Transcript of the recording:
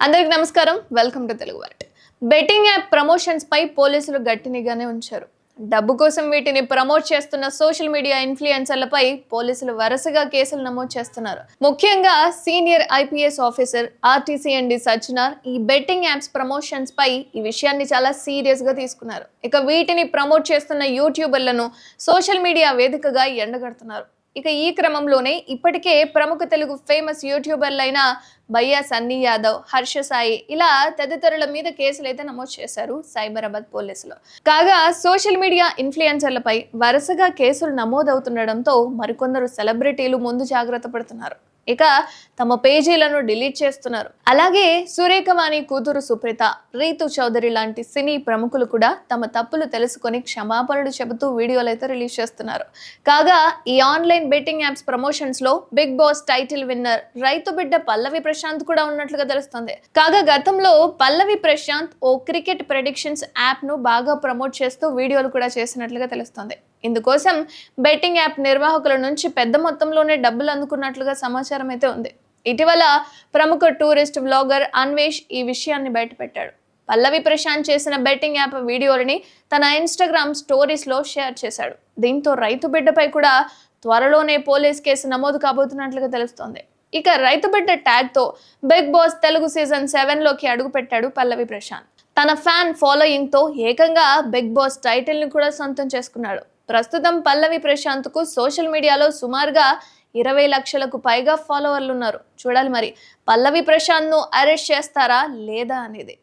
అందరికి నమస్కారం. Welcome to Telugu వార్త బెట్టింగ్ యాప్ ప్రమోషన్స్ పై పోలీసులు గట్టి నిఘానే ఉంచారు. డబ్బు కోసం వీటిని ప్రమోట్ చేస్తున్న సోషల్ మీడియా ఇన్ఫ్లుయెన్సర్లపై పోలీసులు వరుసగా కేసులు నమోదు చేస్తున్నారు. ముఖ్యంగా సీనియర్ ఐపీఎస్ ఆఫీసర్ ఆర్టీసీ అండి సజ్జనార్ ఈ బెట్టింగ్ యాప్స్ ప్రమోషన్స్ పై ఈ విషయాన్ని చాలా సీరియస్గా తీసుకున్నారు. ఇక వీటిని ప్రమోట్ చేస్తున్న యూట్యూబర్లను సోషల్ మీడియా వేదికగా ఎండగడుతున్నారు. ఇక ఈ క్రమంలోనే ఇప్పటికే ప్రముఖ తెలుగు ఫేమస్ యూట్యూబర్లైన భయ్యా సన్నీ యాదవ్ హర్ష సాయి ఇలా తదితరుల మీద కేసులు అయితే నమోదు చేశారు సైబరాబాద్ పోలీసులు. కాగా సోషల్ మీడియా ఇన్ఫ్లుయెన్సర్లపై వరుసగా కేసులు నమోదవుతుండడంతో మరికొందరు సెలబ్రిటీలు ముందు జాగ్రత్త పడుతున్నారు. ఇక తమ పేజీలను డిలీట్ చేస్తున్నారు. అలాగే సురేఖవాణి కూతురు సుప్రీత రీతు చౌదరి లాంటి సినీ ప్రముఖులు కూడా తమ తప్పులు తెలుసుకొని క్షమాపణలు చెబుతూ వీడియోలు అయితే రిలీజ్ చేస్తున్నారు. కాగా ఈ ఆన్లైన్ బెట్టింగ్ యాప్స్ ప్రమోషన్స్లో బిగ్ బాస్ టైటిల్ విన్నర్ రైతు బిడ్డ పల్లవి ప్రశాంత్ కూడా ఉన్నట్లుగా తెలుస్తుంది. కాగా గతంలో పల్లవి ప్రశాంత్ ఓ క్రికెట్ ప్రెడిక్షన్స్ యాప్ను బాగా ప్రమోట్ చేస్తూ వీడియోలు కూడా చేసినట్లుగా తెలుస్తుంది. ఇందుకోసం బెట్టింగ్ యాప్ నిర్వాహకుల నుంచి పెద్ద మొత్తంలోనే డబ్బులు అందుకున్నట్లుగా సమాచారం అయితే ఉంది. ఇటీవల ప్రముఖ టూరిస్ట్ బ్లాగర్ అన్వేష్ ఈ విషయాన్ని బయటపెట్టాడు. పల్లవి ప్రశాంత్ చేసిన బెట్టింగ్ యాప్ వీడియోలని తన ఇన్స్టాగ్రామ్ స్టోరీస్లో షేర్ చేశాడు. దీంతో రైతు బిడ్డపై కూడా త్వరలోనే పోలీస్ కేసు నమోదు కాబోతున్నట్లుగా తెలుస్తోంది. ఇక రైతు బిడ్డ ట్యాగ్తో బిగ్ బాస్ తెలుగు సీజన్ సెవెన్లోకి అడుగుపెట్టాడు పల్లవి ప్రశాంత్. తన ఫ్యాన్ ఫాలోయింగ్తో ఏకంగా బిగ్ బాస్ టైటిల్ని కూడా సొంతం చేసుకున్నాడు. ప్రస్తుతం పల్లవి ప్రశాంత్కు సోషల్ మీడియాలో సుమారుగా ఇరవై లక్షలకు పైగా ఫాలోవర్లు ఉన్నారు. చూడాలి మరి పల్లవి ప్రశాంత్ను అరెస్ట్ చేస్తారా లేదా అనేది.